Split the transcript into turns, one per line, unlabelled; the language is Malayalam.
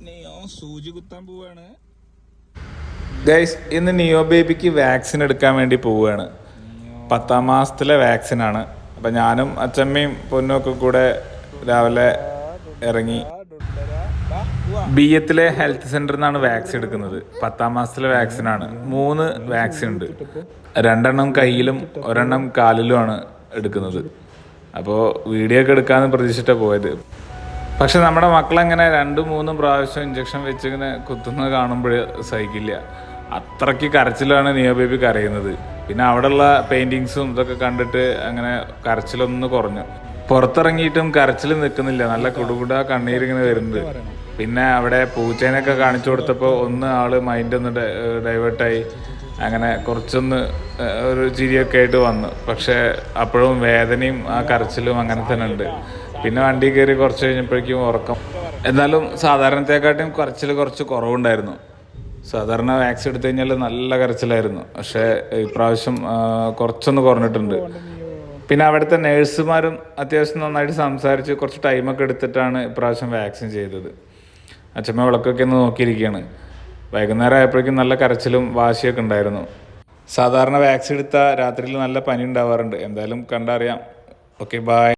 അവൻ സൂചി കുത്താൻ പോവാണ്.
ഗൈസ് ഇന്ന് നിയോ ബേബിക്ക് വാക്സിൻ എടുക്കാൻ വേണ്ടി പോവുകയാണ് പത്താം മാസത്തിലെ വാക്സിനാണ് അപ്പം ഞാനും അച്ചമ്മയും പൊന്നും ഒക്കെ കൂടെ രാവിലെ ഇറങ്ങി. ബി എത്തിലെ ഹെൽത്ത് സെന്ററിൽ നിന്നാണ് വാക്സിൻ എടുക്കുന്നത്. പത്താം മാസത്തിലെ വാക്സിനാണ് മൂന്ന് വാക്സിൻ ഉണ്ട്. രണ്ടെണ്ണം കയ്യിലും ഒരെണ്ണം കാലിലുമാണ് എടുക്കുന്നത്. അപ്പോൾ വീഡിയോ ഒക്കെ എടുക്കാമെന്ന് പ്രതീക്ഷിച്ചിട്ടാണ് പോയത്. പക്ഷെ നമ്മുടെ മക്കളെങ്ങനെ രണ്ടും മൂന്നും പ്രാവശ്യം ഇഞ്ചക്ഷൻ വെച്ച് ഇങ്ങനെ കുത്തുന്നത് കാണുമ്പോൾ സഹിക്കില്ല. അത്രയ്ക്ക് കരച്ചിലാണ് നിയോ ബേബി കരയുന്നത്. പിന്നെ അവിടെയുള്ള പെയിന്റിങ്സും ഇതൊക്കെ കണ്ടിട്ട് അങ്ങനെ കരച്ചിലൊന്ന് കുറഞ്ഞു. പുറത്തിറങ്ങിയിട്ടും കരച്ചിൽ നിൽക്കുന്നില്ല. നല്ല കുടുകുട കണ്ണീരിങ്ങനെ വരുന്നുണ്ട് പിന്നെ അവിടെ പൂച്ചേനൊക്കെ കാണിച്ചു കൊടുത്തപ്പോൾ ഒന്ന് ആൾ മൈൻഡ് ഒന്ന് ഡൈവേർട്ടായി അങ്ങനെ കുറച്ചൊന്ന് ഒരു ചിരിയൊക്കെ ആയിട്ട് വന്നു. പക്ഷേ അപ്പോഴും വേദനയും ആ കരച്ചിലും അങ്ങനെ തന്നെ ഉണ്ട്. പിന്നെ വണ്ടി കയറി കുറച്ച് കഴിഞ്ഞപ്പോഴേക്കും ഉറക്കം. എന്നാലും സാധാരണത്തെക്കാട്ടും കരച്ചിൽ കുറച്ച് കുറവുണ്ടായിരുന്നു. സാധാരണ വാക്സിൻ എടുത്തു കഴിഞ്ഞാൽ നല്ല കരച്ചിലായിരുന്നു. പക്ഷേ ഇപ്രാവശ്യം കുറച്ചൊന്ന് കുറഞ്ഞിട്ടുണ്ട്. പിന്നെ അവിടുത്തെ നേഴ്സുമാരും അത്യാവശ്യം നന്നായിട്ട് സംസാരിച്ച് കുറച്ച് ടൈമൊക്കെ എടുത്തിട്ടാണ് ഇപ്രാവശ്യം വാക്സിൻ ചെയ്തത്. അച്ഛമ്മ വിളക്കൊക്കെ ഒന്ന് നോക്കിയിരിക്കുകയാണ്. വൈകുന്നേരം ആയപ്പോഴേക്കും നല്ല കരച്ചിലും വാശിയൊക്കെ ഉണ്ടായിരുന്നു. സാധാരണ വാക്സിൻ എടുത്താൽ രാത്രിയിൽ നല്ല പനി ഉണ്ടാവാറുണ്ട്. എന്തായാലും കണ്ടറിയാം. Okay bye